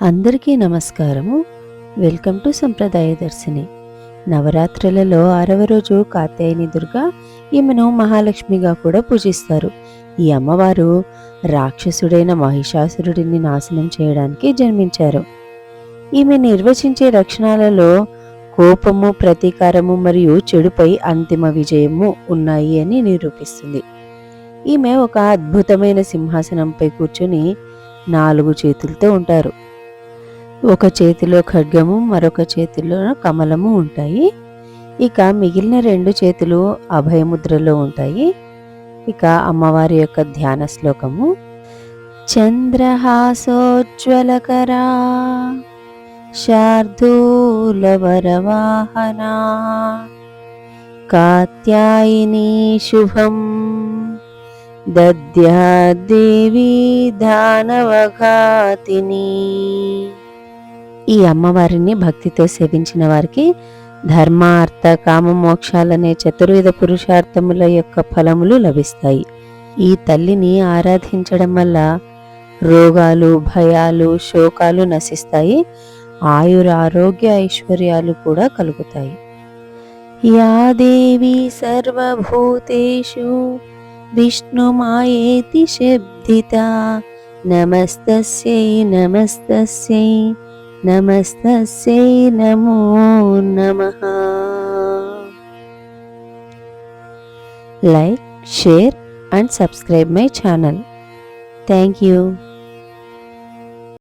అందరికీ నమస్కారము. Welcome to సంప్రదాయ దర్శిని. నవరాత్రులలో ఆరవ రోజు కాత్యాయని దుర్గా ఈమెను మహాలక్ష్మిగా కూడా పూజిస్తారు. ఈ అమ్మవారు రాక్షసుడైన మహిషాసురుడిని నాశనం చేయడానికి జన్మించారు. ఈమె నిర్వచించే లక్షణాలలో కోపము ప్రతీకారము మరియు చెడుపై అంతిమ విజయము ఉన్నాయి అని నిరూపిస్తుంది. ఈమె ఒక అద్భుతమైన సింహాసనంపై కూర్చుని నాలుగు చేతులతో ఉంటారు. ఒక చేతిలో ఖడ్గము మరొక చేతిలో కమలము ఉంటాయి. ఇక మిగిలిన రెండు చేతులు అభయముద్రలో ఉంటాయి. ఇక అమ్మవారి యొక్క ధ్యాన శ్లోకము. చంద్రహాసోజ్వలకరా శార్దూలవరవాహనా కాత్యాయిని శుభం దద్యాదేవి దానవఘాతిని ఈ అమ్మవారిని భక్తితో సేవించిన వారికి ధర్మ అర్థ కామ మోక్షాలనే చతుర్విధ పురుషార్థముల యొక్క ఫలములు లభిస్తాయి. ఈ తల్లిని ఆరాధించడం వల్ల రోగాలు భయాలు శోకాలు నశిస్తాయి. ఆయుర ఆరోగ్య ఐశ్వర్యాలు కూడా కలుగుతాయి. యా దేవి సర్వభూతేషు విష్ణుమాయేతి శబ్దిత నమస్తస్యై నమస్తస్యై. నమస్తస్యై నమో నమ. Like share and subscribe my channel. Thank you.